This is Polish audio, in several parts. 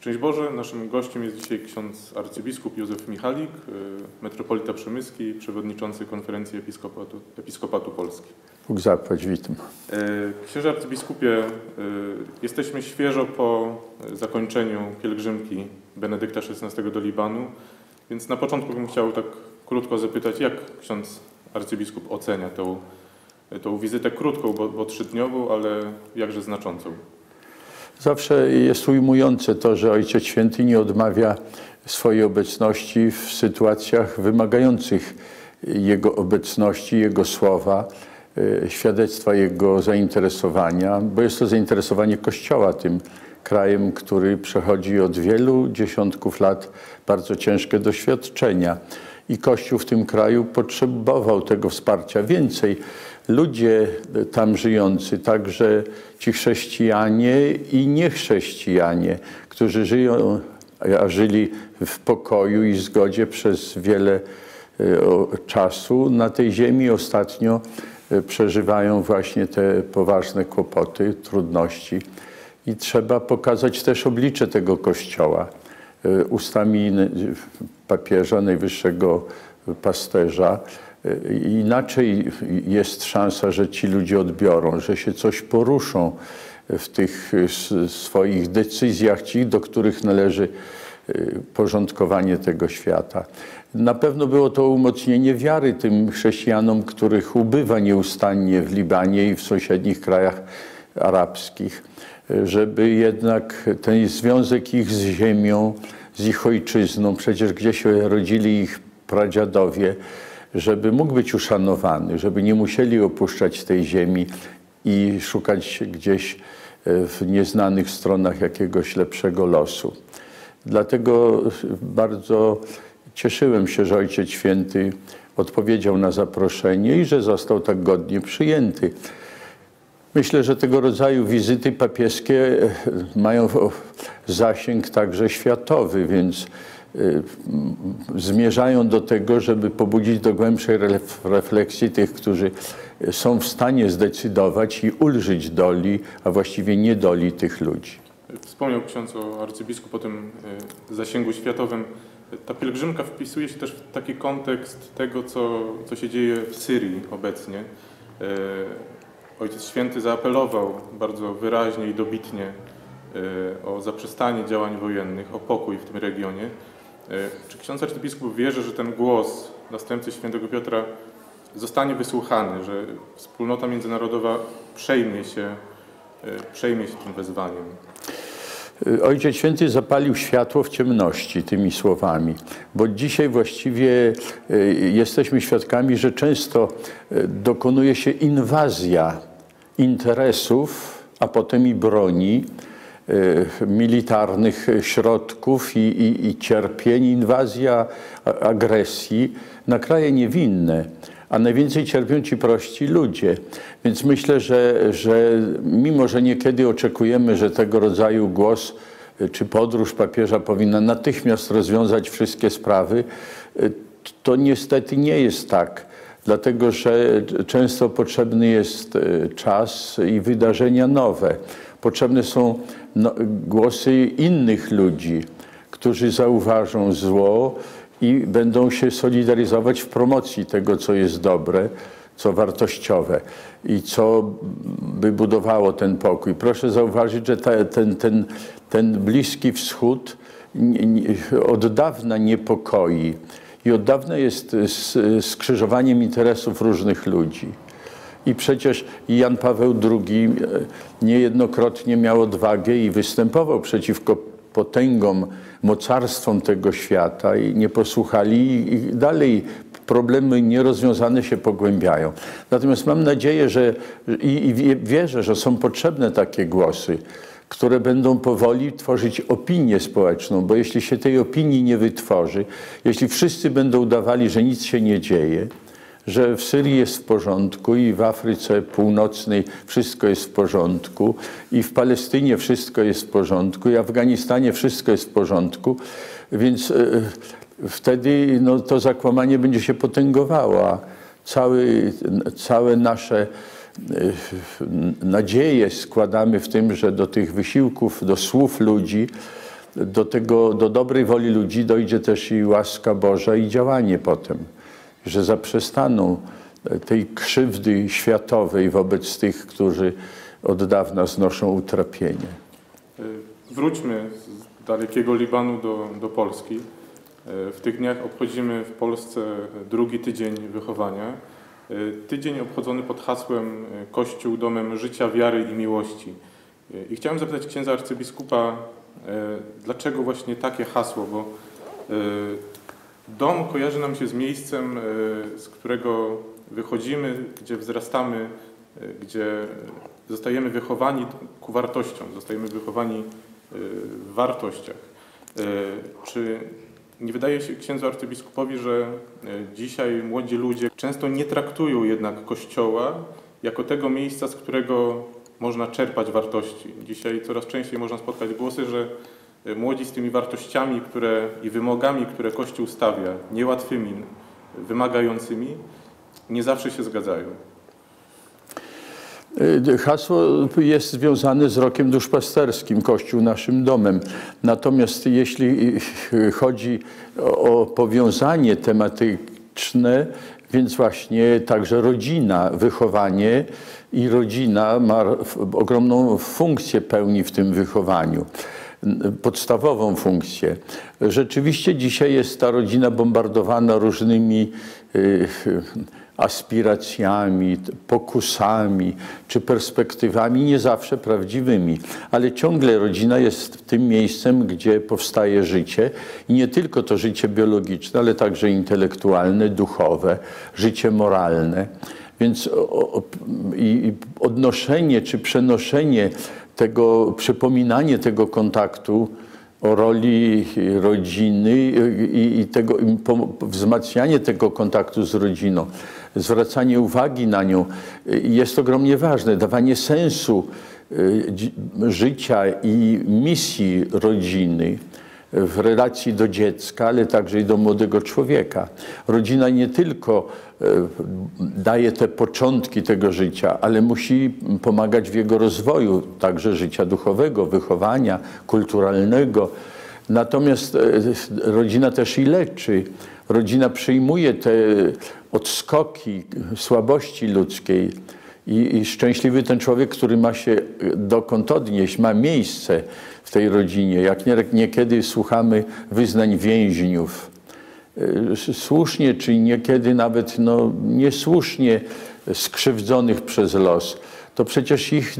Szczęść Boże, naszym gościem jest dzisiaj ksiądz arcybiskup Józef Michalik, y, metropolita przemyski, przewodniczący Konferencji Episkopatu, Episkopatu Polski. Bóg zapłać, witam. Y, Księże arcybiskupie, y, jesteśmy świeżo po zakończeniu pielgrzymki Benedykta XVI do Libanu, więc na początku bym chciał tak krótko zapytać, jak ksiądz arcybiskup ocenia tą, tą wizytę krótką, bo, bo trzydniową, ale jakże znaczącą? Zawsze jest ujmujące to, że Ojciec Święty nie odmawia swojej obecności w sytuacjach wymagających Jego obecności, Jego słowa, e, świadectwa Jego zainteresowania, bo jest to zainteresowanie Kościoła tym krajem, który przechodzi od wielu dziesiątków lat bardzo ciężkie doświadczenia. I Kościół w tym kraju potrzebował tego wsparcia więcej ludzie tam żyjący, także ci chrześcijanie i niechrześcijanie, którzy żyją, a żyli w pokoju i zgodzie przez wiele e, czasu na tej ziemi, ostatnio e, przeżywają właśnie te poważne kłopoty, trudności. I trzeba pokazać też oblicze tego Kościoła e, ustami papieża, najwyższego pasterza, Inaczej jest szansa, że ci ludzie odbiorą, że się coś poruszą w tych swoich decyzjach, ci, do których należy y, porządkowanie tego świata. Na pewno było to umocnienie wiary tym chrześcijanom, których ubywa nieustannie w Libanie i w sąsiednich krajach arabskich, żeby jednak ten związek ich z ziemią, z ich ojczyzną, przecież gdzieś rodzili ich pradziadowie, żeby mógł być uszanowany, żeby nie musieli opuszczać tej ziemi i szukać gdzieś e, w nieznanych stronach jakiegoś lepszego losu. Dlatego bardzo cieszyłem się, że Ojciec Święty odpowiedział na zaproszenie i że został tak godnie przyjęty. Myślę, że tego rodzaju wizyty papieskie e, mają zasięg także światowy, więc zmierzają do tego, żeby pobudzić do głębszej refleksji tych, którzy są w stanie zdecydować i ulżyć doli, a właściwie nie doli tych ludzi. Wspomniał ksiądz o arcybiskup o tym y, zasięgu światowym. Ta pielgrzymka wpisuje się też w taki kontekst tego, co, co się dzieje w Syrii obecnie. Y, Ojciec Święty zaapelował bardzo wyraźnie i dobitnie o zaprzestanie działań wojennych, o pokój w tym regionie. E, czy ksiądz arcybiskup wierzy, że ten głos następcy świętego Piotra zostanie wysłuchany, że wspólnota międzynarodowa przejmie się, e, przejmie się tym wezwaniem? E, Ojciec Święty zapalił światło w ciemności tymi słowami, bo dzisiaj właściwie jesteśmy świadkami, że często dokonuje się inwazja interesów, a potem i broni militarnych środków i, i, i cierpień, inwazja, agresji na kraje niewinne a najwięcej cierpią ci prości ludzie. Więc myślę, że, że mimo, że niekiedy oczekujemy, że tego rodzaju głos y, czy podróż papieża powinna natychmiast rozwiązać wszystkie sprawy, y, to niestety nie jest tak. Dlatego, że często potrzebny jest czas i wydarzenia nowe. Potrzebne są no, głosy innych ludzi, którzy zauważą zło i będą się solidaryzować w promocji tego, co jest dobre, co wartościowe i co by budowało ten pokój. Proszę zauważyć, że ta, ten, ten, ten Bliski Wschód od dawna niepokoi i od dawna jest skrzyżowaniem interesów różnych ludzi. I przecież Jan Paweł II e, niejednokrotnie miał odwagę i występował przeciwko potęgom, mocarstwom tego świata i nie posłuchali i dalej problemy nierozwiązane się pogłębiają. Natomiast mam nadzieję, że i, i wierzę, że są potrzebne takie głosy, które będą powoli tworzyć opinię społeczną, bo jeśli się tej opinii nie wytworzy, jeśli wszyscy będą udawali, że nic się nie dzieje, że w Syrii jest w porządku i w Afryce Północnej wszystko jest w porządku i w Palestynie wszystko jest w porządku i w Afganistanie wszystko jest w porządku, więc e, wtedy no, to zakłamanie będzie się potęgowało, cały, całe nasze e, nadzieje składamy w tym, że do tych wysiłków, do słów ludzi do, tego, do dobrej woli ludzi dojdzie też i łaska Boża i działanie potem, że zaprzestaną tej krzywdy światowej wobec tych, którzy od dawna znoszą utrapienie. Y, Wróćmy z dalekiego Libanu do, do Polski. Y, W tych dniach obchodzimy w Polsce drugi tydzień wychowania. Y, Tydzień obchodzony pod hasłem Kościół domem życia, wiary i miłości. I chciałem zapytać księdza arcybiskupa, dlaczego właśnie takie hasło, bo dom kojarzy nam się z miejscem, y, z którego wychodzimy, gdzie wzrastamy, y, gdzie zostajemy wychowani ku wartościom, zostajemy wychowani y, w wartościach. Czy nie wydaje się księdzu arcybiskupowi, że dzisiaj młodzi ludzie często nie traktują jednak Kościoła jako tego miejsca, z którego można czerpać wartości? Dzisiaj coraz częściej można spotkać głosy, że młodzi z tymi wartościami które, i wymogami, które Kościół stawia, niełatwymi, wymagającymi, nie zawsze się zgadzają. Y, Hasło jest związane z rokiem duszpasterskim, Kościół naszym domem. Natomiast jeśli y, chodzi o powiązanie tematyczne, więc właśnie także rodzina, wychowanie i rodzina ma ogromną funkcję pełni w tym wychowaniu podstawową funkcję. Rzeczywiście dzisiaj jest ta rodzina bombardowana różnymi y, aspiracjami, pokusami czy perspektywami nie zawsze prawdziwymi, ale ciągle rodzina jest tym miejscem, gdzie powstaje życie i nie tylko to życie biologiczne, ale także intelektualne, duchowe, życie moralne. Więc odnoszenie czy przenoszenie tego, przypominanie tego kontaktu o roli rodziny i, i tego i wzmacnianie tego kontaktu z rodziną, zwracanie uwagi na nią y, jest ogromnie ważne. Dawanie sensu y, życia i misji rodziny w relacji do dziecka, ale także i do młodego człowieka. Rodzina nie tylko daje te początki tego życia, ale musi pomagać w jego rozwoju, także życia duchowego, wychowania kulturalnego. Natomiast e, rodzina też i leczy. Rodzina przyjmuje te odskoki słabości ludzkiej i, I szczęśliwy ten człowiek, który ma się dokąd odnieść, ma miejsce w tej rodzinie. Jak nie- niekiedy słuchamy wyznań więźniów, słusznie czy niekiedy nawet no, niesłusznie skrzywdzonych przez los, to przecież ich,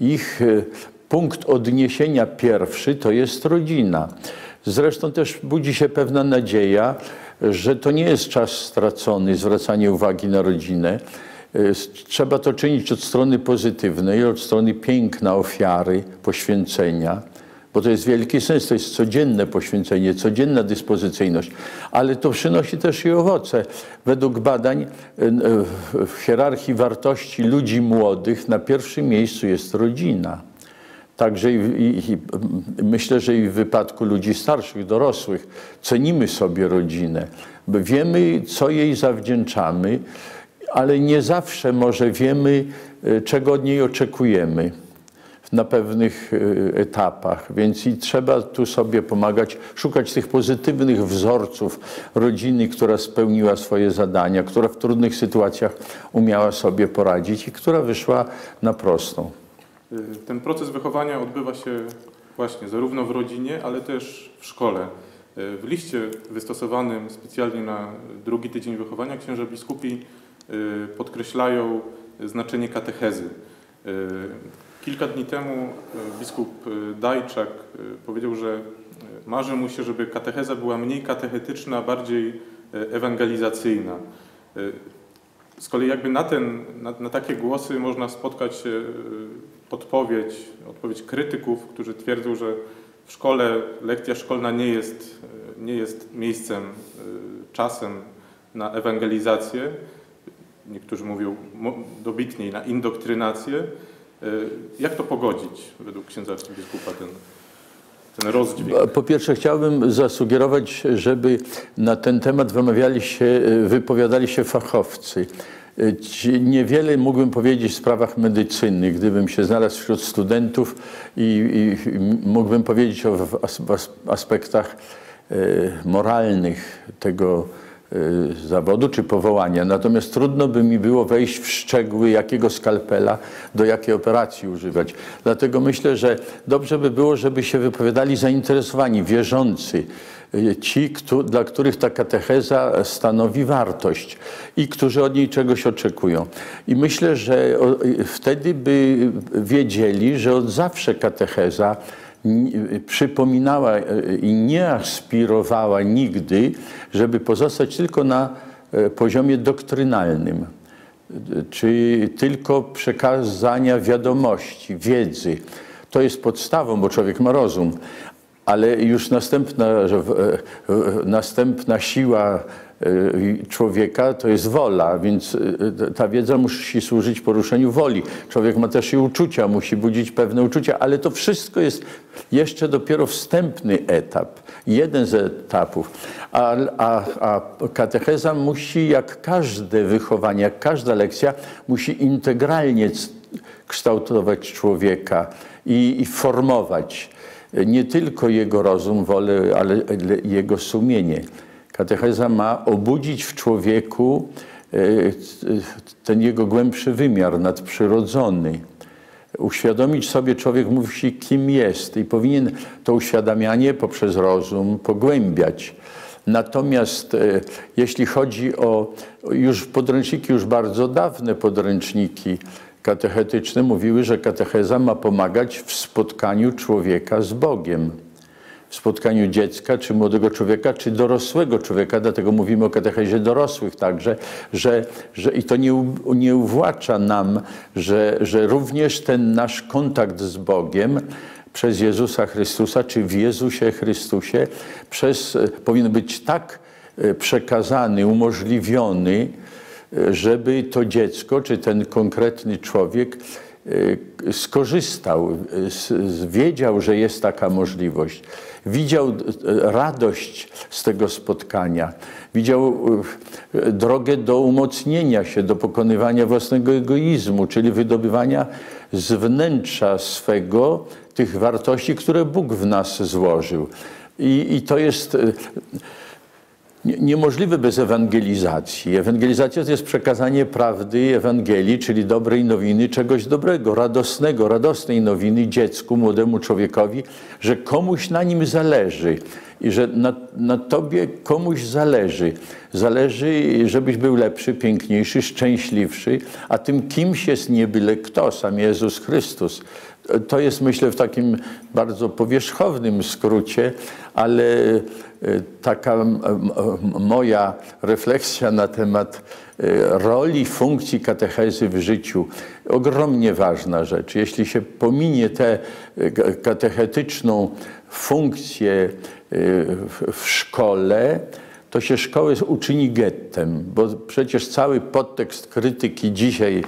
ich y, punkt odniesienia pierwszy to jest rodzina. Zresztą też budzi się pewna nadzieja, że to nie jest czas stracony, zwracanie uwagi na rodzinę. Y, Trzeba to czynić od strony pozytywnej, od strony piękna ofiary, poświęcenia, bo to jest wielki sens, to jest codzienne poświęcenie, codzienna dyspozycyjność, ale to przynosi też i owoce. Według badań y, y, w hierarchii wartości ludzi młodych na pierwszym miejscu jest rodzina. Także i, i, i myślę, że i w wypadku ludzi starszych, dorosłych, cenimy sobie rodzinę, wiemy, co jej zawdzięczamy, ale nie zawsze może wiemy, y, czego od niej oczekujemy na pewnych y, etapach, więc i trzeba tu sobie pomagać, szukać tych pozytywnych wzorców rodziny, która spełniła swoje zadania, która w trudnych sytuacjach umiała sobie poradzić i która wyszła na prostą. Y, Ten proces wychowania odbywa się właśnie zarówno w rodzinie, ale też w szkole. Y, W liście wystosowanym specjalnie na drugi tydzień wychowania księża biskupi podkreślają znaczenie katechezy. Kilka dni temu y, biskup y, Dajczak y, powiedział, że marzy mu się, żeby katecheza była mniej katechetyczna, bardziej ewangelizacyjna. Z kolei jakby na, ten, na, na takie głosy można spotkać podpowiedź, odpowiedź krytyków, którzy twierdzą, że w szkole lekcja szkolna nie jest, nie jest miejscem, czasem na ewangelizację. Niektórzy mówią dobitniej na indoktrynację. Y, Jak to pogodzić według księdza arcybiskupa ten, ten rozdźwięk? Po pierwsze chciałbym zasugerować, żeby na ten temat wymawiali się, wypowiadali się fachowcy. y, niewiele mógłbym powiedzieć w sprawach medycyny, gdybym się znalazł wśród studentów i, i, mógłbym powiedzieć o aspektach y, moralnych tego y, zawodu czy powołania. Natomiast trudno by mi było wejść w szczegóły, jakiego skalpela do jakiej operacji używać. Dlatego myślę, że dobrze by było, żeby się wypowiadali zainteresowani, wierzący, y, ci, któ- dla których ta katecheza stanowi wartość i którzy od niej czegoś oczekują. I myślę, że y, wtedy by wiedzieli, że od zawsze katecheza przypominała e, i nie aspirowała nigdy, żeby pozostać tylko na e, poziomie doktrynalnym, czy tylko przekazania wiadomości, wiedzy. To jest podstawą, bo człowiek ma rozum, ale już następna, e, następna siła człowieka to jest wola, więc e, ta wiedza musi służyć poruszeniu woli. Człowiek ma też i uczucia, musi budzić pewne uczucia, ale to wszystko jest jeszcze dopiero wstępny etap, jeden z etapów. A, a, a katecheza musi, jak każde wychowanie, jak każda lekcja, musi integralnie kształtować człowieka i, i formować nie tylko jego rozum, wolę, ale jego sumienie. Katecheza ma obudzić w człowieku e, ten jego głębszy wymiar nadprzyrodzony. Uświadomić sobie człowiek musi, kim jest i powinien to uświadamianie poprzez rozum pogłębiać. Natomiast e, jeśli chodzi o już podręczniki, już bardzo dawne podręczniki katechetyczne mówiły, że katecheza ma pomagać w spotkaniu człowieka z Bogiem spotkaniu dziecka, czy młodego człowieka, czy dorosłego człowieka, dlatego mówimy o katechezie dorosłych także, że, że i to nie, nie uwłacza nam, że, że również ten nasz kontakt z Bogiem przez Jezusa Chrystusa, czy w Jezusie Chrystusie, przez, powinien być tak e, przekazany, umożliwiony, e, żeby to dziecko, czy ten konkretny człowiek skorzystał, e, s- s- wiedział, że jest taka możliwość. Widział e, radość z tego spotkania, widział drogę do umocnienia się, do pokonywania własnego egoizmu, czyli wydobywania z wnętrza swego tych wartości, które Bóg w nas złożył. I, i to jest. Nie- niemożliwe bez ewangelizacji. Ewangelizacja to jest przekazanie prawdy Ewangelii, czyli dobrej nowiny, czegoś dobrego, radosnego, radosnej nowiny dziecku, młodemu człowiekowi, że komuś na nim zależy i że na, na tobie komuś zależy. Zależy, żebyś był lepszy, piękniejszy, szczęśliwszy, a tym kimś jest nie byle kto, sam Jezus Chrystus. To jest, myślę, w takim bardzo powierzchownym skrócie, ale e, taka moja refleksja na temat e, roli, funkcji katechezy w życiu, ogromnie ważna rzecz. Jeśli się pominie tę e, ka- katechetyczną funkcję w szkole, to się szkołę uczyni gettem, bo przecież cały podtekst krytyki dzisiaj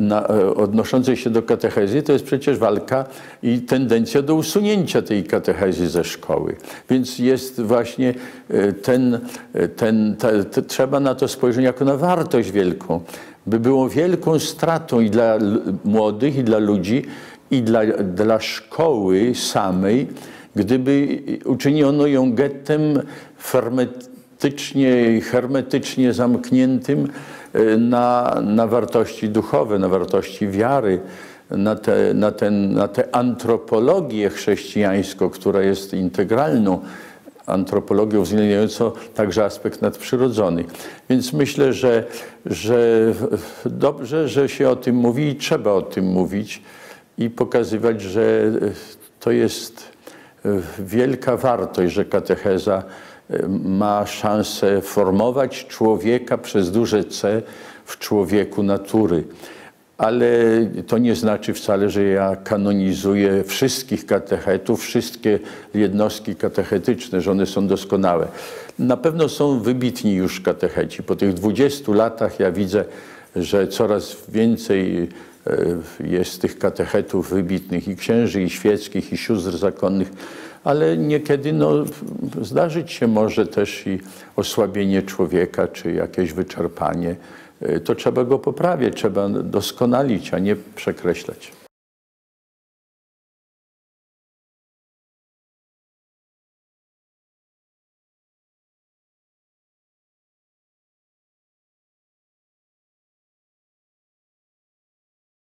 na, e, odnoszącej się do katechezy to jest przecież walka i tendencja do usunięcia tej katechezy ze szkoły. Więc jest właśnie e, ten, e, ten te, te, trzeba na to spojrzeć jako na wartość wielką, by było wielką stratą i dla młodych, i dla ludzi, i dla, dla szkoły samej, gdyby uczyniono ją gettem hermetycznie, hermetycznie zamkniętym e, na, na wartości duchowe, na wartości wiary, na tę na ten, na tę antropologię chrześcijańską, która jest integralną antropologią uwzględniającą także aspekt nadprzyrodzony. Więc myślę, że, że dobrze, że się o tym mówi i trzeba o tym mówić i pokazywać, że to jest wielka wartość, że katecheza ma szansę formować człowieka przez duże C w człowieku natury. Ale to nie znaczy wcale, że ja kanonizuję wszystkich katechetów, wszystkie jednostki katechetyczne, że one są doskonałe. Na pewno są wybitni już katecheci. Po tych 20 latach ja widzę, że coraz więcej e, jest tych katechetów wybitnych i księży, i świeckich, i sióstr zakonnych. Ale niekiedy no, zdarzyć się może też i osłabienie człowieka, czy jakieś wyczerpanie. Y, To trzeba go poprawiać, trzeba doskonalić, a nie przekreślać.